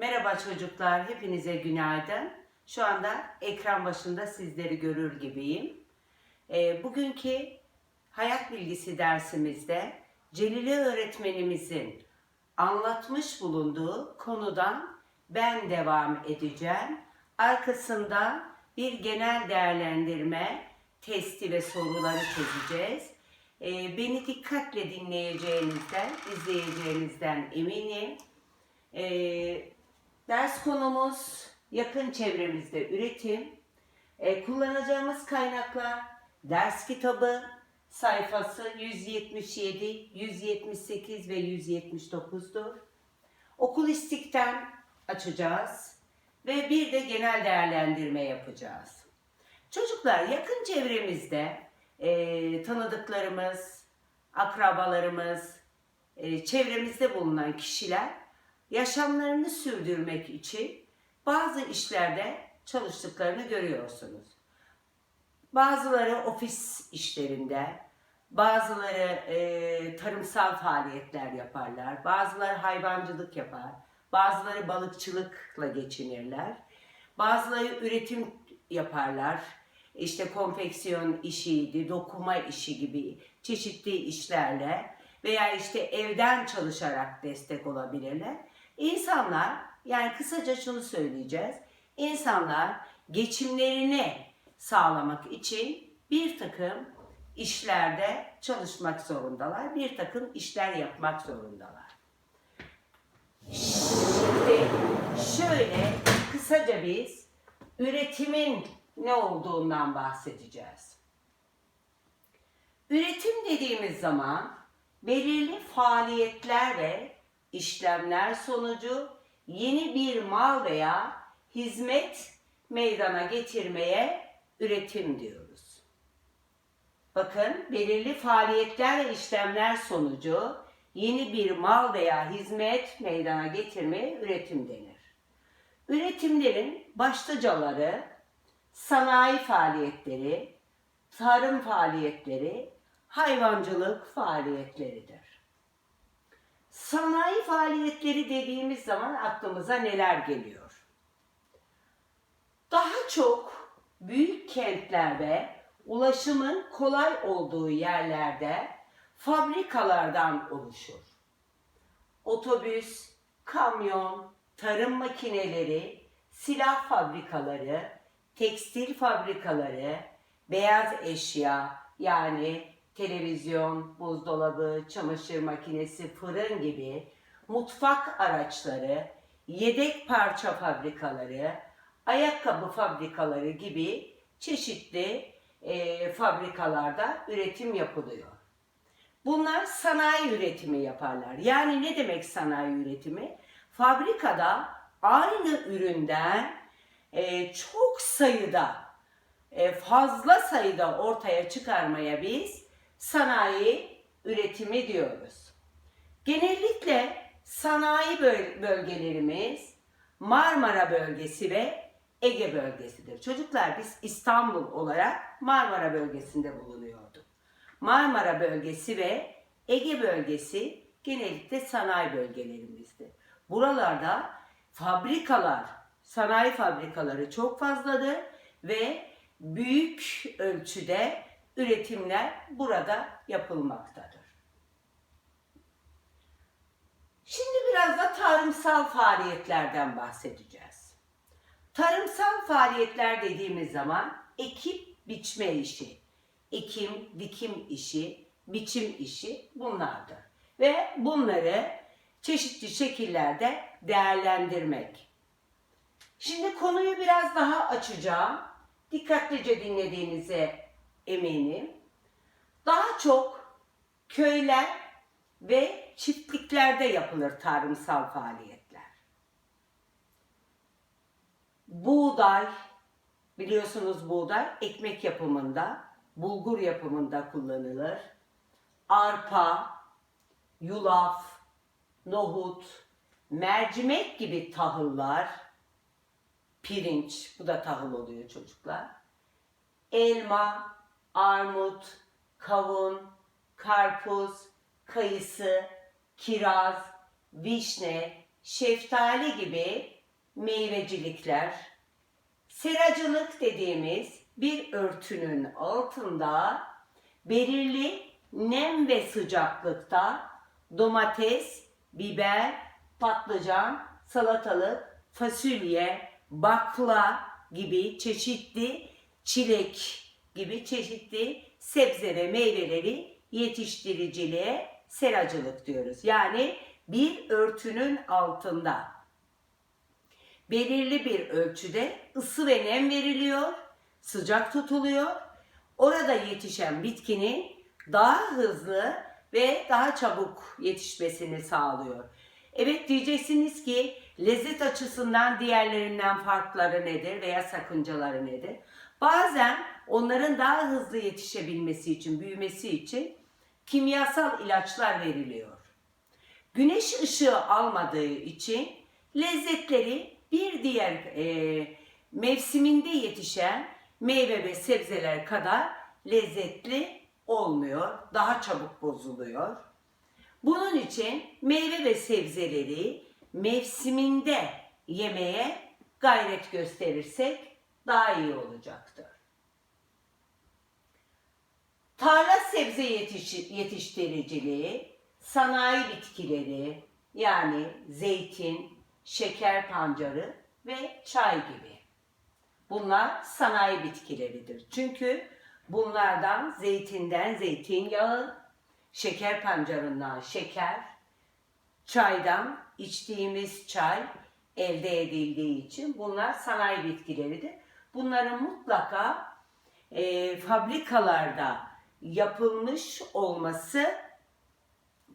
Merhaba çocuklar, hepinize günaydın. Şu anda ekran başında sizleri görür gibiyim. Ee, bugünkü hayat bilgisi dersimizde Celile öğretmenimizin anlatmış bulunduğu konudan ben devam edeceğim. Arkasında bir genel değerlendirme, testi ve soruları çözeceğiz. Ee, beni dikkatle dinleyeceğinizden, izleyeceğinizden eminim. Ee, ders konumuz yakın çevremizde üretim. Ee, kullanacağımız kaynaklar ders kitabı sayfası 177, 178 ve 179'dur. Okulistikten açacağız ve bir de genel değerlendirme yapacağız. Çocuklar yakın çevremizde e, tanıdıklarımız, akrabalarımız, e, çevremizde bulunan kişiler yaşamlarını sürdürmek için bazı işlerde çalıştıklarını görüyorsunuz. Bazıları ofis işlerinde, bazıları e, tarımsal faaliyetler yaparlar, bazıları hayvancılık yapar, bazıları balıkçılıkla geçinirler, bazıları üretim yaparlar, işte konfeksiyon işiydi, dokuma işi gibi çeşitli işlerle veya işte evden çalışarak destek olabilirler. İnsanlar, yani kısaca şunu söyleyeceğiz, insanlar geçimlerini sağlamak için bir takım işlerde çalışmak zorundalar, bir takım işler yapmak zorundalar. Şimdi şöyle kısaca biz üretimin ne olduğundan bahsedeceğiz. Üretim dediğimiz zaman belirli faaliyetler ve işlemler sonucu yeni bir mal veya hizmet meydana getirmeye üretim diyoruz. Bakın belirli faaliyetler ve işlemler sonucu yeni bir mal veya hizmet meydana getirmeye üretim denir. Üretimlerin başlıcaları sanayi faaliyetleri, tarım faaliyetleri, hayvancılık faaliyetleridir. Sanayi faaliyetleri dediğimiz zaman aklımıza neler geliyor? Daha çok büyük kentlerde ulaşımın kolay olduğu yerlerde fabrikalardan oluşur. Otobüs, kamyon, tarım makineleri, silah fabrikaları, tekstil fabrikaları, beyaz eşya yani televizyon, buzdolabı, çamaşır makinesi, fırın gibi mutfak araçları, yedek parça fabrikaları, ayakkabı fabrikaları gibi çeşitli e, fabrikalarda üretim yapılıyor. Bunlar sanayi üretimi yaparlar. Yani ne demek sanayi üretimi? Fabrikada aynı üründen e, çok sayıda, e, fazla sayıda ortaya çıkarmaya biz sanayi üretimi diyoruz. Genellikle sanayi böl- bölgelerimiz Marmara bölgesi ve Ege bölgesidir. Çocuklar biz İstanbul olarak Marmara bölgesinde bulunuyorduk. Marmara bölgesi ve Ege bölgesi genellikle sanayi bölgelerimizdi. Buralarda fabrikalar, sanayi fabrikaları çok fazladır ve büyük ölçüde üretimler burada yapılmaktadır. Şimdi biraz da tarımsal faaliyetlerden bahsedeceğiz. Tarımsal faaliyetler dediğimiz zaman ekip biçme işi, ekim, dikim işi, biçim işi bunlardır. Ve bunları çeşitli şekillerde değerlendirmek. Şimdi konuyu biraz daha açacağım. Dikkatlice dinlediğinize eminim. Daha çok köyler ve çiftliklerde yapılır tarımsal faaliyetler. Buğday, biliyorsunuz buğday ekmek yapımında, bulgur yapımında kullanılır. Arpa, yulaf, nohut, mercimek gibi tahıllar, pirinç, bu da tahıl oluyor çocuklar. Elma, armut, kavun, karpuz, kayısı, kiraz, vişne, şeftali gibi meyvecilikler, seracılık dediğimiz bir örtünün altında belirli nem ve sıcaklıkta domates, biber, patlıcan, salatalık, fasulye, bakla gibi çeşitli çilek gibi çeşitli sebze ve meyveleri yetiştiriciliğe seracılık diyoruz. Yani bir örtünün altında belirli bir ölçüde ısı ve nem veriliyor, sıcak tutuluyor. Orada yetişen bitkinin daha hızlı ve daha çabuk yetişmesini sağlıyor. Evet diyeceksiniz ki lezzet açısından diğerlerinden farkları nedir veya sakıncaları nedir? Bazen onların daha hızlı yetişebilmesi için, büyümesi için kimyasal ilaçlar veriliyor. Güneş ışığı almadığı için lezzetleri bir diğer e, mevsiminde yetişen meyve ve sebzeler kadar lezzetli olmuyor. Daha çabuk bozuluyor. Bunun için meyve ve sebzeleri mevsiminde yemeye gayret gösterirsek daha iyi olacaktır. Tarla sebze yetiş- yetiştiriciliği, sanayi bitkileri yani zeytin, şeker pancarı ve çay gibi. Bunlar sanayi bitkileridir. Çünkü bunlardan zeytinden zeytinyağı, şeker pancarından şeker, çaydan içtiğimiz çay elde edildiği için bunlar sanayi bitkileridir. Bunların mutlaka e, fabrikalarda yapılmış olması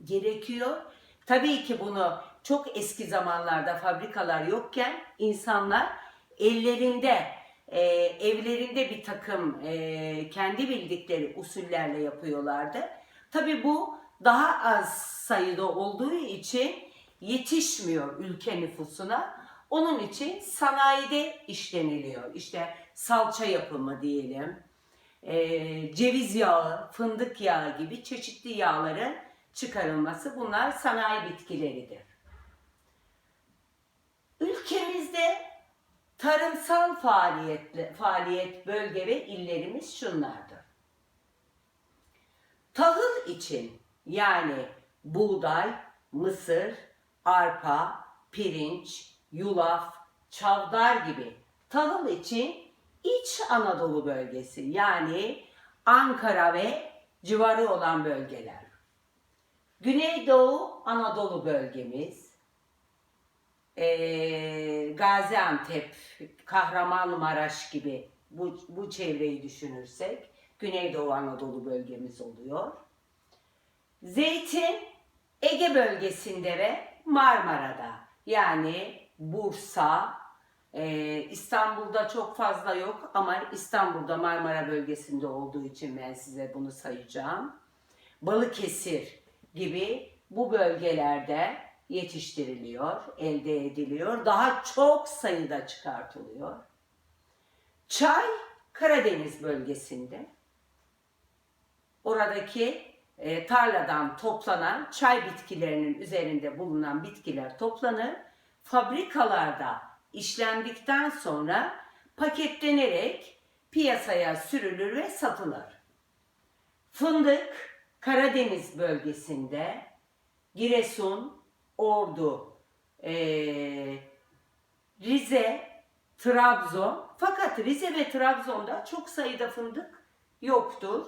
gerekiyor. Tabii ki bunu çok eski zamanlarda fabrikalar yokken insanlar ellerinde e, evlerinde bir takım e, kendi bildikleri usullerle yapıyorlardı. Tabii bu daha az sayıda olduğu için yetişmiyor ülke nüfusuna. Onun için sanayide işleniliyor. İşte salça yapımı diyelim, e, ceviz yağı, fındık yağı gibi çeşitli yağların çıkarılması bunlar sanayi bitkileridir. Ülkemizde tarımsal faaliyetle, faaliyet bölge ve illerimiz şunlardır. Tahıl için yani buğday, mısır, arpa, pirinç, yulaf, çavdar gibi tahıl için İç Anadolu bölgesi yani Ankara ve civarı olan bölgeler. Güneydoğu Anadolu bölgemiz, eee, Gaziantep, Kahramanmaraş gibi bu, bu çevreyi düşünürsek Güneydoğu Anadolu bölgemiz oluyor. Zeytin Ege bölgesinde ve Marmara'da yani Bursa, ee, İstanbul'da çok fazla yok ama İstanbul'da Marmara bölgesinde olduğu için ben size bunu sayacağım. Balıkesir gibi bu bölgelerde yetiştiriliyor, elde ediliyor. Daha çok sayıda çıkartılıyor. Çay Karadeniz bölgesinde. Oradaki e, tarladan toplanan çay bitkilerinin üzerinde bulunan bitkiler toplanır. Fabrikalarda işlendikten sonra paketlenerek piyasaya sürülür ve satılır. Fındık Karadeniz bölgesinde Giresun, Ordu, eee, Rize, Trabzon. Fakat Rize ve Trabzon'da çok sayıda fındık yoktur.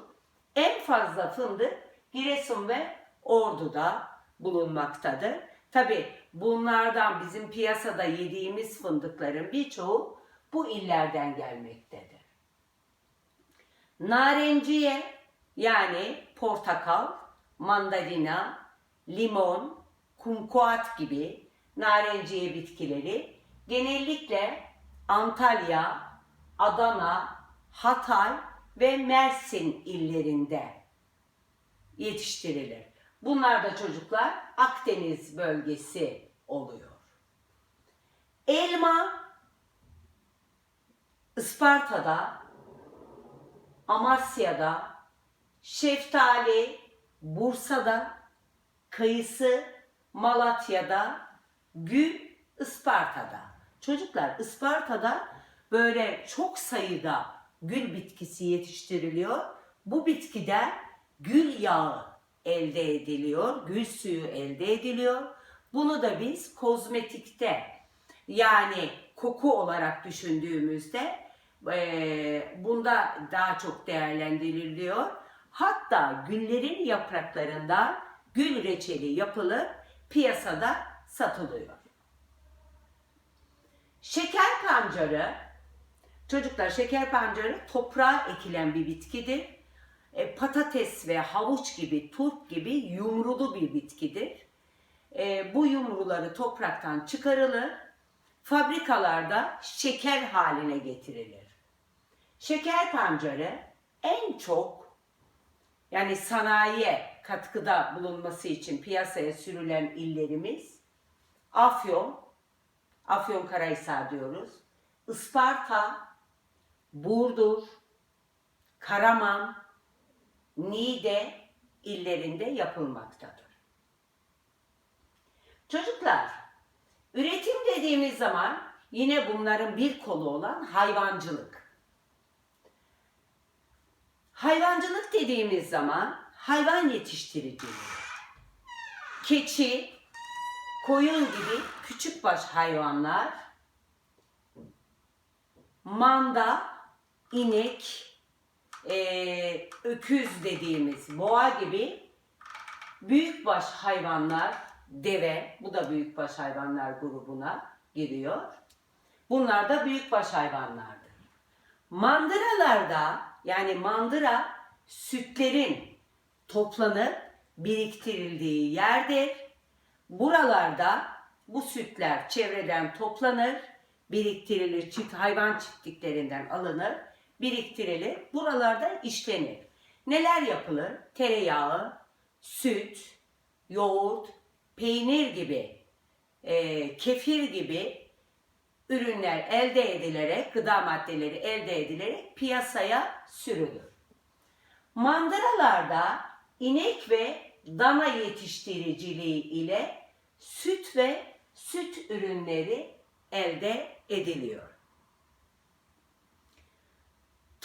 En fazla fındık Giresun ve Ordu'da bulunmaktadır. Tabi bunlardan bizim piyasada yediğimiz fındıkların birçoğu bu illerden gelmektedir. Narenciye yani portakal, mandalina, limon, kumkuat gibi narenciye bitkileri genellikle Antalya, Adana, Hatay ve Mersin illerinde yetiştirilir. Bunlar da çocuklar Akdeniz bölgesi oluyor. Elma Isparta'da, Amasya'da, şeftali Bursa'da, kayısı Malatya'da, Gül Isparta'da. Çocuklar Isparta'da böyle çok sayıda gül bitkisi yetiştiriliyor. Bu bitkiden gül yağı elde ediliyor, gül suyu elde ediliyor. Bunu da biz kozmetikte yani koku olarak düşündüğümüzde eee, bunda daha çok değerlendiriliyor. Hatta güllerin yapraklarından gül reçeli yapılıp piyasada satılıyor. Şeker pancarı, çocuklar şeker pancarı toprağa ekilen bir bitkidir. E, patates ve havuç gibi, turp gibi yumrulu bir bitkidir. E, bu yumruları topraktan çıkarılır, fabrikalarda şeker haline getirilir. Şeker pancarı en çok yani sanayiye katkıda bulunması için piyasaya sürülen illerimiz Afyon, Afyonkarahisar diyoruz, Isparta, Burdur, Karaman, Niğde illerinde yapılmaktadır. Çocuklar, üretim dediğimiz zaman yine bunların bir kolu olan hayvancılık. Hayvancılık dediğimiz zaman hayvan yetiştiriciliği. Keçi, koyun gibi küçük baş hayvanlar, manda, inek, eee, öküz dediğimiz boğa gibi büyükbaş hayvanlar, deve, bu da büyükbaş hayvanlar grubuna giriyor. Bunlar da büyükbaş hayvanlardır. Mandıralarda yani mandıra sütlerin toplanıp biriktirildiği yerdir. Buralarda bu sütler çevreden toplanır, biriktirilir, çift hayvan çiftliklerinden alınır, biriktirilir. Buralarda işlenir. Neler yapılır? Tereyağı, süt, yoğurt, peynir gibi, e, kefir gibi ürünler elde edilerek, gıda maddeleri elde edilerek piyasaya sürülür. Mandıralarda inek ve dana yetiştiriciliği ile süt ve süt ürünleri elde ediliyor.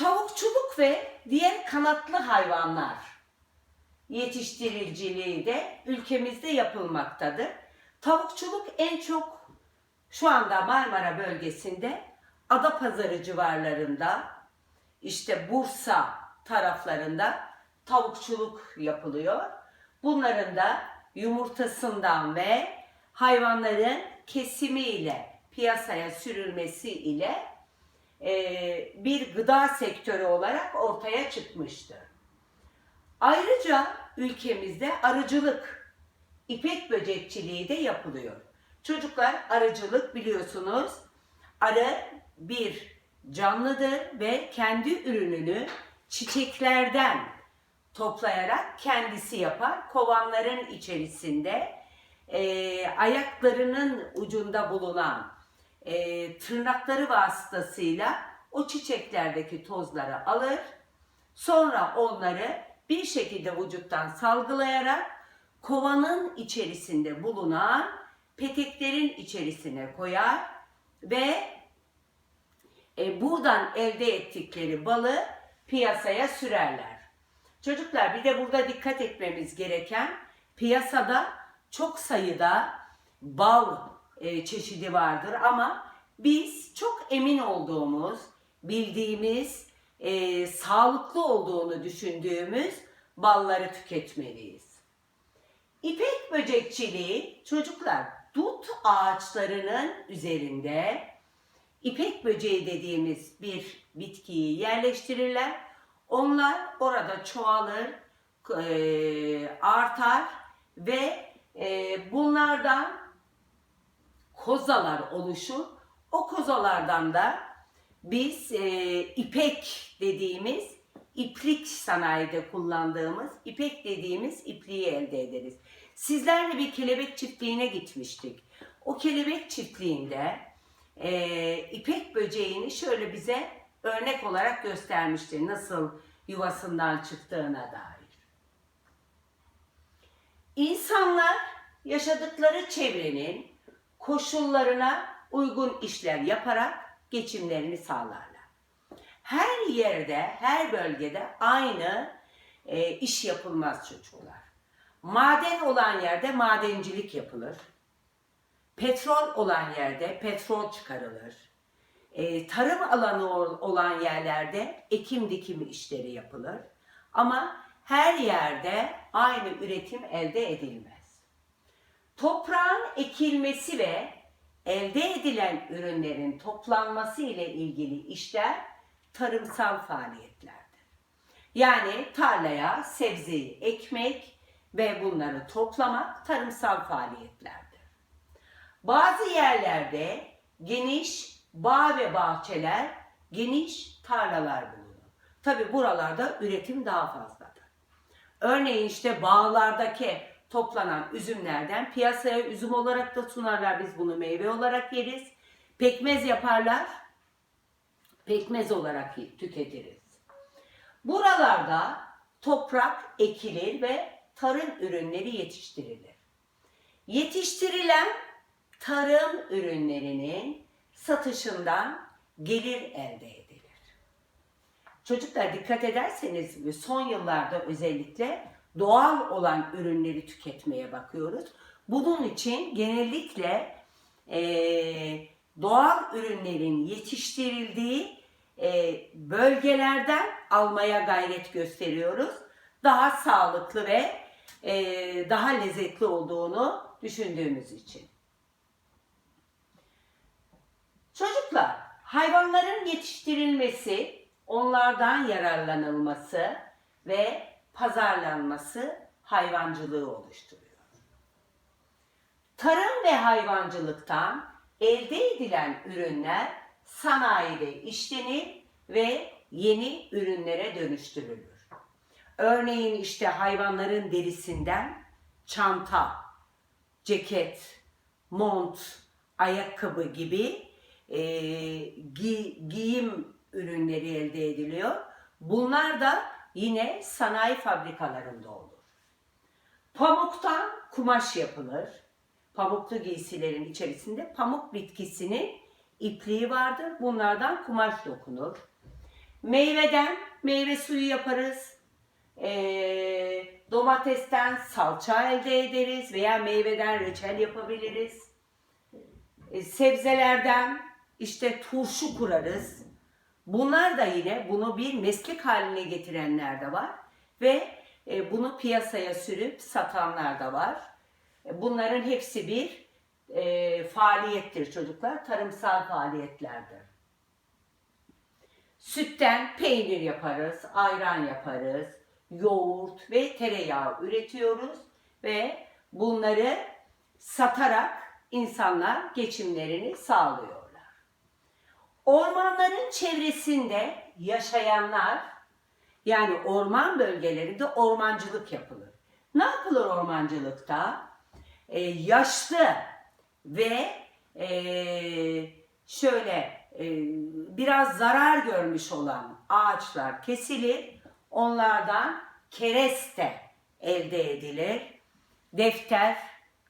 Tavukçuluk ve diğer kanatlı hayvanlar yetiştiriciliği de ülkemizde yapılmaktadır. Tavukçuluk en çok şu anda Marmara bölgesinde Adapazarı civarlarında işte Bursa taraflarında tavukçuluk yapılıyor. Bunların da yumurtasından ve hayvanların kesimiyle piyasaya sürülmesi ile bir gıda sektörü olarak ortaya çıkmıştır. Ayrıca ülkemizde arıcılık, ipek böcekçiliği de yapılıyor. Çocuklar arıcılık biliyorsunuz. Arı bir canlıdır ve kendi ürününü çiçeklerden toplayarak kendisi yapar. Kovanların içerisinde e, ayaklarının ucunda bulunan e, tırnakları vasıtasıyla o çiçeklerdeki tozları alır. Sonra onları bir şekilde vücuttan salgılayarak kovanın içerisinde bulunan peteklerin içerisine koyar ve e, buradan elde ettikleri balı piyasaya sürerler. Çocuklar bir de burada dikkat etmemiz gereken piyasada çok sayıda bal e, çeşidi vardır ama biz çok emin olduğumuz, bildiğimiz, e, sağlıklı olduğunu düşündüğümüz balları tüketmeliyiz. İpek böcekçiliği çocuklar dut ağaçlarının üzerinde ipek böceği dediğimiz bir bitkiyi yerleştirirler. Onlar orada çoğalır, e, artar ve e, bunlardan kozalar oluşur. O kozalardan da biz e, ipek dediğimiz iplik sanayide kullandığımız ipek dediğimiz ipliği elde ederiz. Sizlerle bir kelebek çiftliğine gitmiştik. O kelebek çiftliğinde e, ipek böceğini şöyle bize örnek olarak göstermişti. Nasıl yuvasından çıktığına dair. İnsanlar yaşadıkları çevrenin koşullarına uygun işler yaparak geçimlerini sağlarlar. Her yerde, her bölgede aynı e, iş yapılmaz çocuklar. Maden olan yerde madencilik yapılır. Petrol olan yerde petrol çıkarılır. E, tarım alanı ol- olan yerlerde ekim dikimi işleri yapılır. Ama her yerde aynı üretim elde edilmez. Toprağın ekilmesi ve elde edilen ürünlerin toplanması ile ilgili işler tarımsal faaliyetlerdir. Yani tarlaya sebzeyi ekmek ve bunları toplamak tarımsal faaliyetlerdir. Bazı yerlerde geniş bağ ve bahçeler, geniş tarlalar bulunur. Tabi buralarda üretim daha fazladır. Örneğin işte bağlardaki toplanan üzümlerden piyasaya üzüm olarak da sunarlar. Biz bunu meyve olarak yeriz. Pekmez yaparlar. Pekmez olarak tüketiriz. Buralarda toprak ekilir ve tarım ürünleri yetiştirilir. Yetiştirilen tarım ürünlerinin satışından gelir elde edilir. Çocuklar dikkat ederseniz son yıllarda özellikle doğal olan ürünleri tüketmeye bakıyoruz. Bunun için genellikle eee, doğal ürünlerin yetiştirildiği eee, bölgelerden almaya gayret gösteriyoruz. Daha sağlıklı ve eee, daha lezzetli olduğunu düşündüğümüz için. Çocuklar, hayvanların yetiştirilmesi, onlardan yararlanılması ve pazarlanması hayvancılığı oluşturuyor. Tarım ve hayvancılıktan elde edilen ürünler sanayide işlenir ve yeni ürünlere dönüştürülür. Örneğin işte hayvanların derisinden çanta, ceket, mont, ayakkabı gibi e, gi- giyim ürünleri elde ediliyor. Bunlar da yine sanayi fabrikalarında olur. Pamuktan kumaş yapılır. Pamuklu giysilerin içerisinde pamuk bitkisinin ipliği vardır. Bunlardan kumaş dokunur. Meyveden meyve suyu yaparız. Ee, domatesten salça elde ederiz veya meyveden reçel yapabiliriz. E, sebzelerden işte turşu kurarız. Bunlar da yine bunu bir meslek haline getirenler de var ve e, bunu piyasaya sürüp satanlar da var. E, Bunların hepsi bir e, faaliyettir çocuklar, tarımsal faaliyetlerdir. Sütten peynir yaparız, ayran yaparız, yoğurt ve tereyağı üretiyoruz ve bunları satarak insanlar geçimlerini sağlıyorlar. Ormanların çevresinde yaşayanlar yani orman bölgelerinde ormancılık yapılır. Ne yapılır ormancılıkta? Ee, yaşlı ve ee, şöyle ee, biraz zarar görmüş olan ağaçlar kesilir. Onlardan kereste elde edilir. Defter,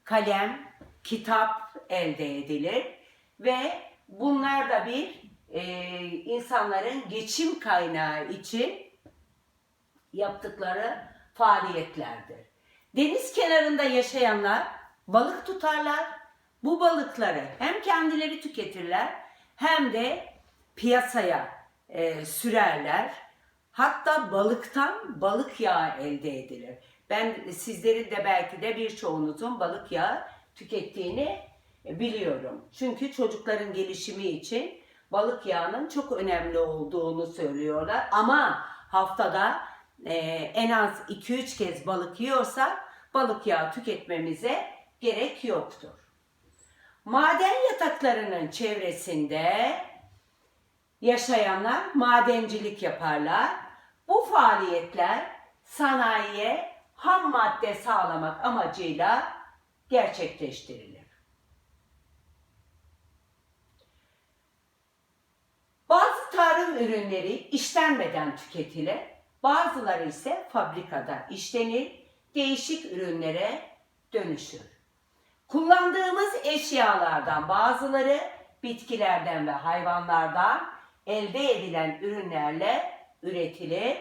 kalem, kitap elde edilir ve bunlar da bir e, insanların geçim kaynağı için yaptıkları faaliyetlerdir. Deniz kenarında yaşayanlar balık tutarlar. Bu balıkları hem kendileri tüketirler hem de piyasaya e, sürerler. Hatta balıktan balık yağı elde edilir. Ben sizlerin de belki de birçoğunuzun balık yağı tükettiğini biliyorum. Çünkü çocukların gelişimi için balık yağının çok önemli olduğunu söylüyorlar. Ama haftada e, en az 2-3 kez balık yiyorsa balık yağı tüketmemize gerek yoktur. Maden yataklarının çevresinde yaşayanlar madencilik yaparlar. Bu faaliyetler sanayiye ham madde sağlamak amacıyla gerçekleştirilir. Bazı ürünleri işlenmeden tüketilir, bazıları ise fabrikada işlenir, değişik ürünlere dönüşür. Kullandığımız eşyalardan bazıları bitkilerden ve hayvanlardan elde edilen ürünlerle üretilir.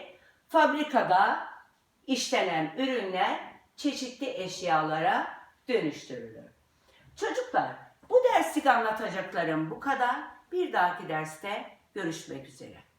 Fabrikada işlenen ürünler çeşitli eşyalara dönüştürülür. Çocuklar, bu derslik anlatacaklarım bu kadar. Bir dahaki derste görüşmek üzere.